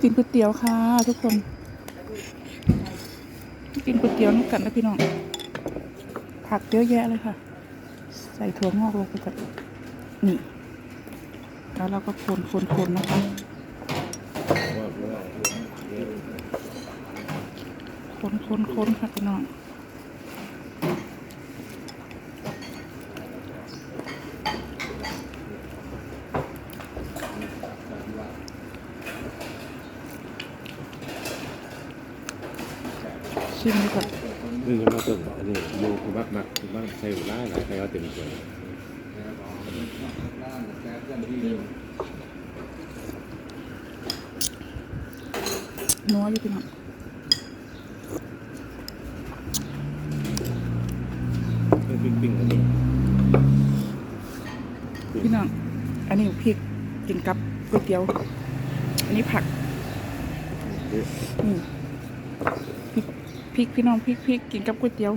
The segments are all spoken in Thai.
กินก๋วยเตี๋ยวค่ะ ทุกคน กินก๋วยเตี๋ยวน้ำกันนะพี่น้อง ผักเยอะแยะเลยค่ะ ใส่ถั่วงอกลงไปก่อนนี่ แล้วเราก็คนคนคนนะคะคนคนคนค่ะพี่น้อง ชิมดีกว่านี่ยังมาต้นอันนี้โยคือมักมักคือมักใช้เวลาหลายใครเอาเต็มตัวนัวอยู่พี่น้องเพิ่งปิ้งปิ้งอันนี้พี่น้องอันนี้พริกกินกับก๋วยเตี๋ยว อันนี้ผักอืมพ ริกพี่น้องพริกพริกกินกับก๋วยเตี๋ยว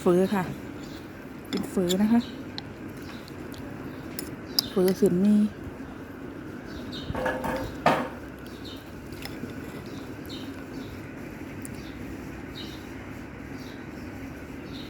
เฟอค่ะเป็นเฟอนะคะ เฟอเสียนมี